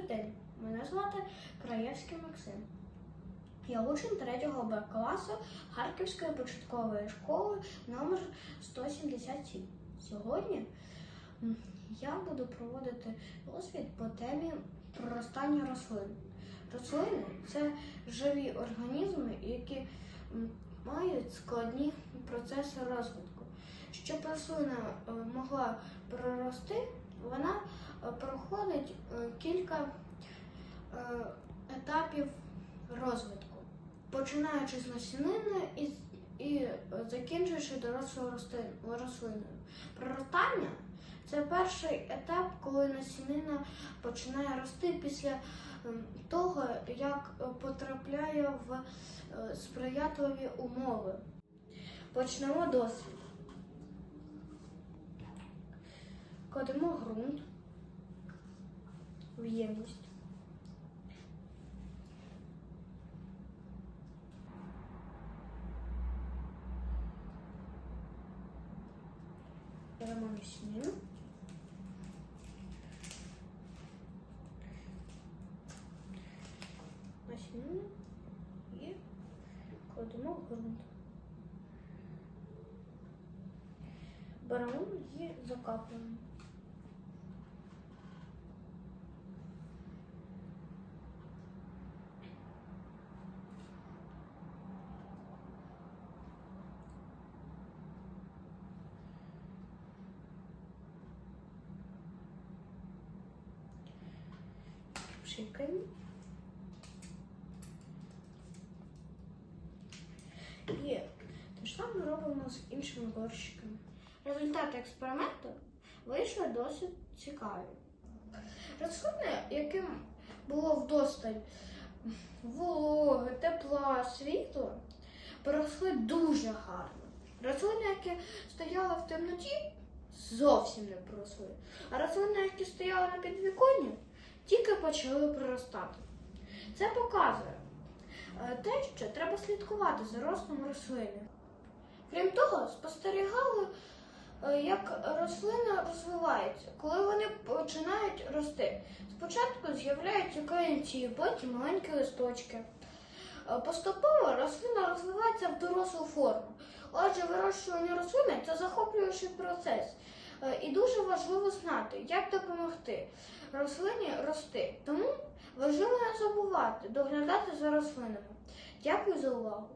Добрий день, мене звати Краєвський Максим. Я учень 3 Б класу Харківської початкової школи номер 177. Сьогодні я буду проводити дослід по темі проростання рослин. Рослини це живі організми, які мають складні процеси розвитку. Щоб рослина е, могла прорости, вона проходить е, кілька е, етапів розвитку, починаючи з насінини і, і закінчуючи дорослою рослиною. Проростання це перший етап, коли насінина починає рости після ем, того, як потрапляє в е, сприятливі умови. Почнемо дослід. Кладемо ґрунт ємність. Беремо насінину. Насінину і кладемо в ґрунт. Беремо і закапуємо. Пшикаємо. І те ж саме робимо з іншими горщиками. Результати експерименту вийшли досить цікаві. Рослини, яким було вдосталь вологи, тепла, світла, поросли дуже гарно. Рослини, які стояли в темноті, зовсім не проросли. А рослини, які стояли на підвіконні, тільки почали проростати. Це показує е, те, що треба слідкувати за ростом рослини. Крім того, спостерігали, е, як рослина розвивається, коли вони починають рости. Спочатку з'являються корінці, потім маленькі листочки. Е, Поступово рослина розвивається в дорослу форму. Отже, вирощування рослини це захоплюючий процес. Е, І дуже важливо знати, як допомогти рослині рости. Тому важливо не забувати доглядати за рослинами. Дякую за увагу.